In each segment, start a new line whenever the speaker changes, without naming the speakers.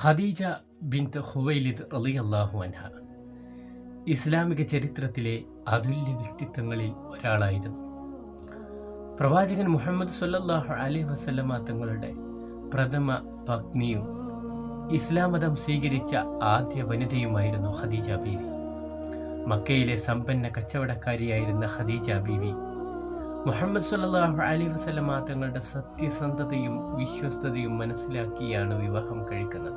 ഖദീജ ബിൻത് Khuwaylid റളിയല്ലാഹു അൻഹ. ഇസ്ലാമിക ചരിത്രത്തിലെ അതുല്യ വ്യക്തിത്വങ്ങളിൽ ഒരാളായിരുന്നു. പ്രവാചകൻ മുഹമ്മദ് സല്ലാഹു അലൈഹി വസല്ലമ തങ്ങളുടെ പ്രഥമ പത്നിയും ഇസ്ലാം മതം സ്വീകരിച്ച ആദ്യ വനിതയുമായിരുന്നു ഖദീജ ബീവി. മക്കയിലെ സമ്പന്ന കച്ചവടക്കാരിയായിരുന്ന ഖദീജ ബീവി മുഹമ്മദ് സല്ലാഹു അലി വസ്ലമ തങ്ങളുടെ സത്യസന്ധതയും വിശ്വസ്തതയും മനസ്സിലാക്കിയാണ് വിവാഹം കഴിക്കുന്നത്.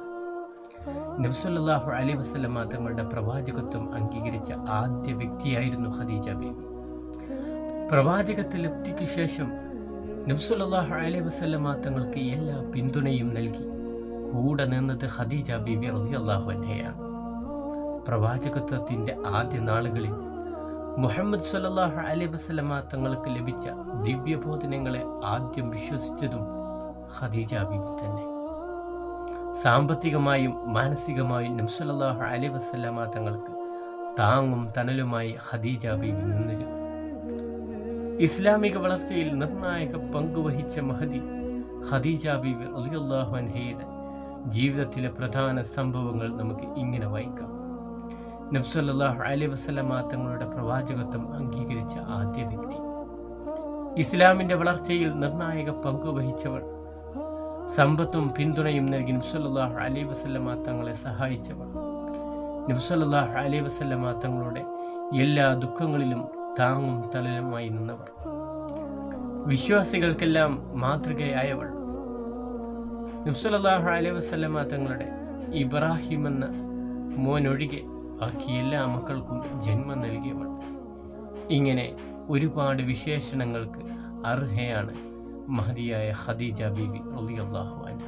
നബ്സല്ലാഹു അലി വസ്ലമ തങ്ങളുടെ പ്രവാചകത്വം അംഗീകരിച്ച ആദ്യ വ്യക്തിയായിരുന്നു ഖദീജ ബീവി. പ്രവാചകത്തിൽ എത്തിക്ക് ശേഷം നബ്സല്ലാഹു അലി വസ്ലമ തങ്ങൾക്ക് എല്ലാ പിന്തുണയും നൽകി. കൂടെ നിന്നത് ഖദീജ ബീബി റളിയല്ലാഹു അൻഹയാണ്. പ്രവാചകത്വത്തിന്റെ ആദ്യ നാളുകളിൽ മുഹമ്മദ് സല്ലല്ലാഹു അലൈഹി വസ്ലമ തങ്ങൾക്ക് ലഭിച്ച ദിവ്യബോധനങ്ങളെ ആദ്യം വിശ്വസിച്ചതും ഖദീജ ബീബി തന്നെ. സാമ്പത്തികമായും മാനസികമായും നംസലാഹ് അലൈഹി വസ്ലമ തങ്ങൾക്ക് താങ്ങും തണലുമായി ഖദീജ ബീബി നിന്നിരുന്നു. ഇസ്ലാമിക വളർച്ചയിൽ നിർണായക പങ്കുവഹിച്ച മഹദി ഖദീജ ബീബി റളിയല്ലാഹു അൻഹയുടെ ജീവിതത്തിലെ പ്രധാന സംഭവങ്ങൾ നമുക്ക് ഇങ്ങനെ വായിക്കാം. നബ്സല്ലാഹു അലൈഹി വസല്ലമ തങ്ങളുടെ പ്രവാചകത്വം അംഗീകരിച്ച ആദ്യ വ്യക്തി. ഇസ്ലാമിന്റെ വളർച്ചയിൽ നിർണായക പങ്കുവഹിച്ചവൾ സമ്പത്തും പിന്തുണയും നൽകി നബ്സല്ലാഹു അലൈഹി വസല്ലമ തങ്ങളെ സഹായിച്ചവർ നബ്സല്ലാഹു അലൈഹി വസല്ലമ തങ്ങളുടെ എല്ലാ ദുഃഖങ്ങളിലും താങ്ങും തലലുമായി നിന്നവർ വിശ്വാസികൾക്കെല്ലാം മാതൃകയായവൾ. നബ്സല്ലാഹു അലൈഹി വസല്ലമ തങ്ങളുടെ ഇബ്രാഹിം എന്ന മോനൊഴികെ ബാക്കി എല്ലാ മക്കൾക്കും ജന്മം നൽകിയവൾ. ഇങ്ങനെ ഒരുപാട് വിശേഷണങ്ങൾക്ക് അർഹയാണ് മഹതിയായ ഖദീജ ബീബി റളിയല്ലാഹു അൻഹ.